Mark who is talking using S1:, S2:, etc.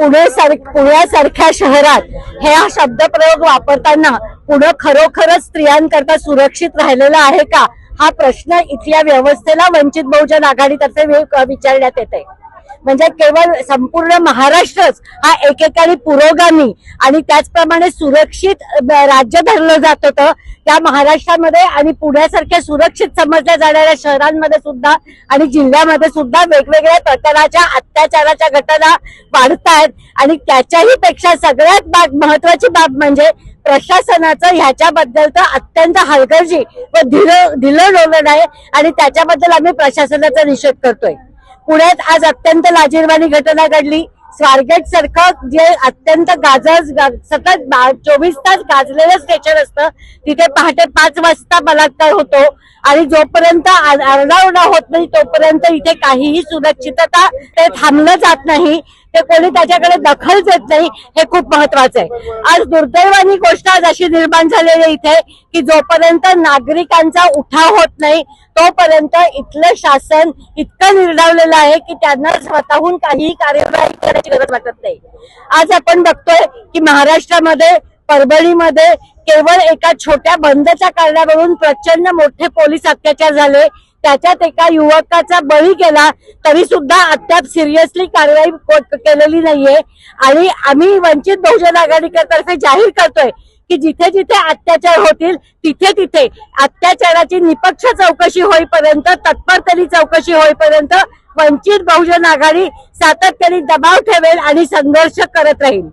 S1: पुणे सार पुण्यासारख्या शहरात हे हा शब्दप्रयोग वापरताना पुणे खरोखरच स्त्रियांकरता सुरक्षित राहिलेलं आहे का? हा प्रश्न इथल्या व्यवस्थेला वंचित बहुजन आघाडीतर्फे वि- विचारण्यात येते म्हणजे केवळ संपूर्ण महाराष्ट्रच हा एकेकाळी पुरोगामी आणि त्याचप्रमाणे सुरक्षित राज्य धरलं जात होतं. त्या महाराष्ट्रामध्ये आणि पुण्यासारख्या सुरक्षित समजल्या जाणाऱ्या शहरांमध्ये सुद्धा आणि जिल्ह्यामध्ये सुद्धा वेगवेगळ्या प्रकारच्या अत्याचाराच्या घटना वाढतायत आणि त्याच्याही पेक्षा सगळ्यात बाब महत्वाची बाब म्हणजे प्रशासनाचं ह्याच्याबद्दलचं अत्यंत हलगर्जी व धिर ढिलं धोरण आहे. आणि त्याच्याबद्दल आम्ही प्रशासनाचा निषेध करतोय. पुण्यात आज अत्यंत लाजीरवाणी घटना घडली. स्वारगेट सारखं जे अत्यंत गाजर सतत बा- चोवीस तास गाजलेलं स्टेशन असतं. तिथे पहाटे पाच वाजता बलात्कार होतो. आणि जोपर्यंत आ- आरडाओरडा होत नाही तोपर्यंत इथे काहीही सुरक्षितता ते थांबलं जात नाही. ते कोणी त्याच्याकडे दखल देत नाही हे खूप महत्वाचं आहे. आज दुर्दैवानी गोष्ट आज अशी निर्माण झालेली आहे इथे की जोपर्यंत नागरिकांचा उठाव होत नाही तोपर्यंत इथलं शासन इतकं निर्डावलेलं आहे की त्यांना स्वतःहून काहीही कार्यवाही करायची गरज वाटत नाही. आज आपण बघतोय की महाराष्ट्रामध्ये परभणीमध्ये केवळ एका छोट्या बंदच्या कारणावरून प्रचंड मोठे पोलीस अत्याचार झाले. त्याच्यात एका युवकाचा बळी गेला तरी सुद्धा अद्याप सिरियसली कारवाई केलेली नाहीये. आणि आम्ही वंचित बहुजन आघाडीतर्फे जाहीर करतोय की जिथे जिथे अत्याचार होतील तिथे तिथे. अत्याचाराची निपक्ष चौकशी होईपर्यंत तत्परतेने चौकशी होईपर्यंत वंचित बहुजन आघाडी सातत्याने दबाव ठेवेल आणि संघर्ष करत राहील.